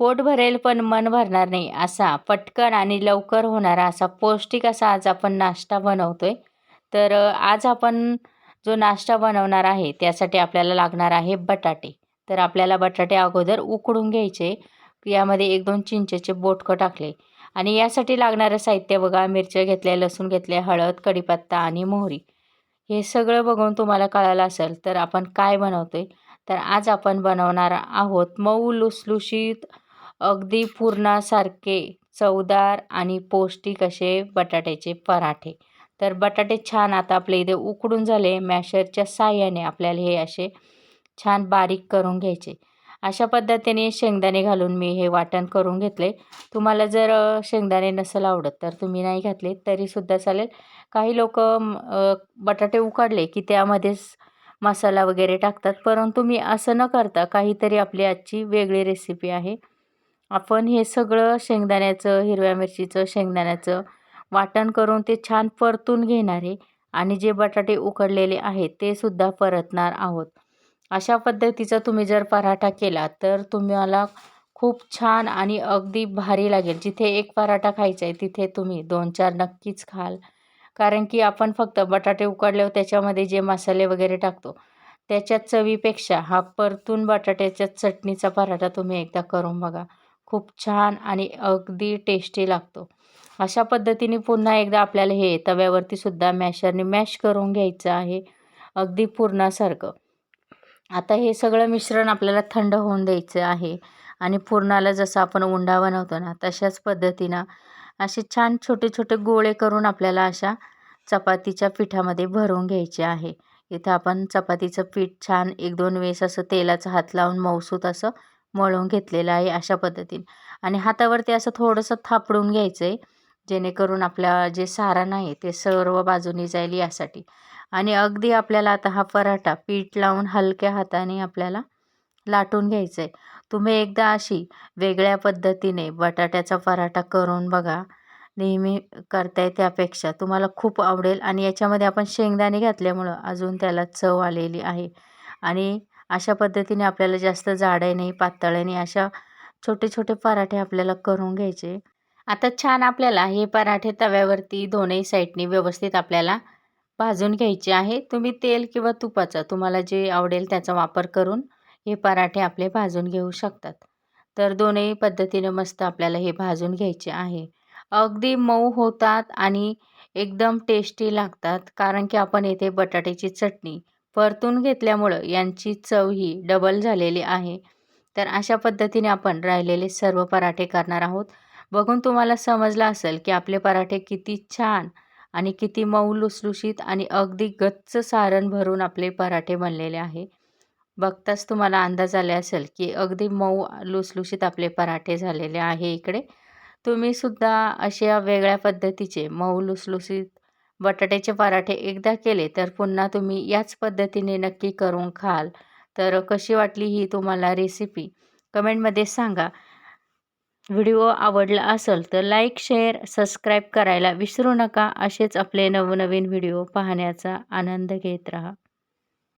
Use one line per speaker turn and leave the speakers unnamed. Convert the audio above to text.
पोट भरेल पण मन भरणार नाही असा पटकन आणि लवकर होणारा असा पौष्टिक असा आज आपण नाश्ता बनवतो आहे तर आज आपण जो नाश्ता बनवणार आहे त्यासाठी आपल्याला लागणार आहे बटाटे. तर आपल्याला बटाटे अगोदर उकडून घ्यायचे यामध्ये एक दोन चिंचेचे बोटकं टाकले आणि यासाठी लागणारं साहित्य बघा मिरच्या घेतल्या लसूण घेतले हळद कढीपत्ता आणि मोहरी. हे सगळं बघून तुम्हाला कळालं असेल तर आपण काय बनवतोय? तर आज आपण बनवणार आहोत मऊ लुसलुशीत अगदी पुरणासारखे चवदार आणि पौष्टिक असे बटाट्याचे पराठे. तर बटाटे छान आता आपले इथे उकडून झाले. मॅशरच्या साह्याने आपल्याला हे असे छान बारीक करून घ्यायचे. अशा पद्धतीने शेंगदाणे घालून मी हे वाटण करून घेतले. तुम्हाला जर शेंगदाणे नसेल आवडत तर तुम्ही नाही घातले तरीसुद्धा चालेल. काही लोक बटाटे उकडले की त्यामध्येच मसाला वगैरे टाकतात. परंतु मी असं न करता काहीतरी आपली आजची वेगळी रेसिपी आहे. आपण हे सगळं शेंगदाण्याचं हिरव्या मिरचीचं शेंगदाण्याचं वाटण करून ते छान परतून घेणार आहे आणि जे बटाटे उकडलेले आहेत ते सुद्धा परतणार आहोत. अशा पद्धतीचा तुम्ही जर पराठा केला तर तुम्हाला खूप छान आणि अगदी भारी लागेल. जिथे एक पराठा खायचा आहे तिथे तुम्ही दोन चार नक्कीच खाल. कारण की आपण फक्त बटाटे उकडल्यावर त्याच्यामध्ये जे मसाले वगैरे टाकतो त्याच्या चवीपेक्षा हा परतून बटाट्याच्या चटणीचा पराठा तुम्ही एकदा करून बघा. खूप छान आणि अगदी टेस्टी लागतो. अशा पद्धतीने पुन्हा एकदा आपल्याला हे तव्यावरती सुद्धा मॅशरने मॅश करून घ्यायचं आहे. अगदी पुरणासारखं. आता हे सगळं मिश्रण आपल्याला थंड होऊन द्यायचं आहे. आणि पुरणाला जसं आपण उंडा बनवतो ना तशाच पद्धतीनं असे छान छोटे छोटे गोळे करून आपल्याला अशा चपातीच्या पिठामध्ये भरून घ्यायचे आहे. इथं आपण चपातीचं पीठ छान एक दोन वेळेस असं तेलाचा हात लावून मौसूत असं मळून घेतलेलं आहे अशा पद्धतीने. आणि हातावरती असं थोडंसं थापडून घ्यायचं आहे जेणेकरून आपल्या जे सारण आहे ते सर्व बाजूनी जाईल यासाठी. आणि अगदी आपल्याला आता हा पराठा पीठ लावून हलक्या हाताने आपल्याला लाटून घ्यायचं आहे तुम्ही एकदा अशी वेगळ्या पद्धतीने बटाट्याचा पराठा करून बघा. नेहमी करताय त्यापेक्षा तुम्हाला खूप आवडेल. आणि याच्यामध्ये आपण शेंगदाणे घातल्यामुळं अजून त्याला चव आलेली आहे. आणि अशा पद्धतीने आपल्याला जास्त जाडही नाही पातळ नाही अशा छोटे छोटे पराठे आपल्याला करून घ्यायचे. आता छान आपल्याला हे पराठे तव्यावरती दोन्ही साईडनी व्यवस्थित आपल्याला भाजून घ्यायचे आहे. तुम्ही तेल किंवा तुपाचा तुम्हाला जे आवडेल त्याचा वापर करून हे पराठे आपले भाजून घेऊ शकतात. तर दोन्ही पद्धतीने मस्त आपल्याला हे भाजून घ्यायचे आहे. अगदी मऊ होतात आणि एकदम टेस्टी लागतात कारण की आपण येथे बटाट्याची चटणी परतून घेतल्यामुळं यांची चव ही डबल झालेली आहे. तर अशा पद्धतीने आपण राहिलेले सर्व पराठे करणार आहोत. बघून तुम्हाला समजलं असेल की आपले पराठे किती छान आणि किती मऊ लुसलुशीत आणि अगदी गच्च सारण भरून आपले पराठे बनलेले आहे. बघताच तुम्हाला अंदाज आले असेल की अगदी मऊ लुसलुशीत आपले पराठे झालेले आहे इकडे. तुम्ही सुद्धा अशा वेगळ्या पद्धतीचे मऊ लुसलुसीत बटाट्याचे पराठे एकदा केले तर पुन्हा तुम्ही याच पद्धतीने नक्की करून खाल. तर कशी वाटली ही तुम्हाला रेसिपी कमेंटमध्ये सांगा. व्हिडिओ आवडला असेल तर लाईक शेअर सबस्क्राईब करायला विसरू नका. असेच आपले नवनवीन व्हिडिओ पाहण्याचा आनंद घेत राहा.